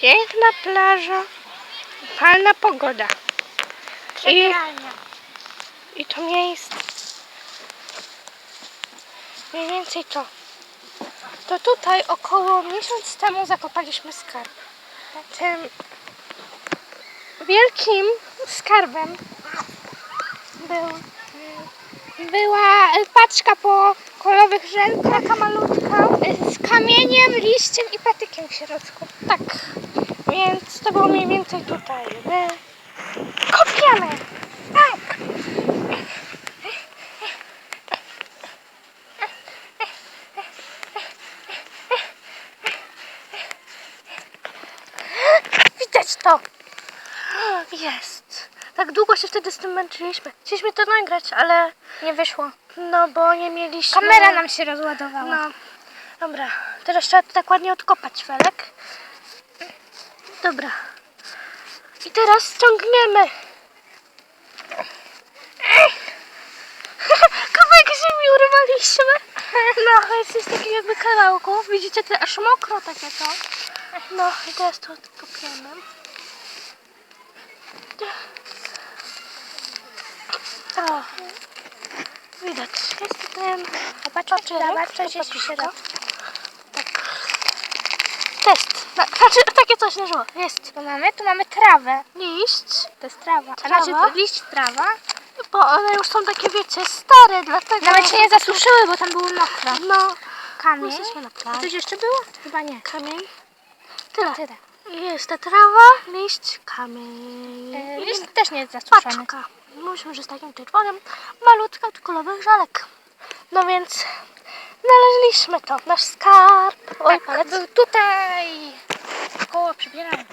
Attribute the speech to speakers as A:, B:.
A: Piękna plaża. Palna pogoda. I. I to miejsce. Mniej więcej to. To tutaj około miesiąc temu zakopaliśmy skarb. Tym wielkim skarbem był, była paczka po kolowych żelkach, taka malutka, z kamieniem, liściem i patykiem w środku. Tak, więc to było mniej więcej tutaj. My kopiemy! Tak! Widać to! Jest. Tak długo się wtedy z tym męczyliśmy. Chcieliśmy to nagrać, ale
B: Nie wyszło.
A: no bo nie mieliśmy...
B: Kamera nam się rozładowała.
A: No. Dobra. Teraz trzeba to tak ładnie odkopać felek. Dobra. I teraz ciągniemy. Kawałek ziemi urwaliśmy. No, jest jest taki jakby kawałku. Widzicie, to aż mokro takie to. No, i teraz to odkopiemy. O, widać. Jest ten
B: Zobaczcie, zobaczcie,
A: to
B: jest w
A: paczka.
B: środku.
A: test. Na, znaczy, takie coś leżało. Jest
B: Tu mamy, tu mamy trawę.
A: liść,
B: To jest trawa. A
A: Trawa?
B: znaczy to liść trawa.
A: bo one już są takie, wiecie, stare, dlatego...
B: Nawet się nie zasuszyły, bo tam było mokro.
A: No,
B: Kamień. A coś jeszcze było? Chyba nie.
A: Kamień. Tyle.
B: Tyle.
A: Jest ta trawa, liść, kamień.
B: E, liść też nie jest zasuszony.
A: paczka. Myślę, że z takim czerwonym, malutka, od kolowych żelek. No więc znaleźliśmy to, nasz skarb. Oj,
B: Tak, ale był tutaj koło przybierania.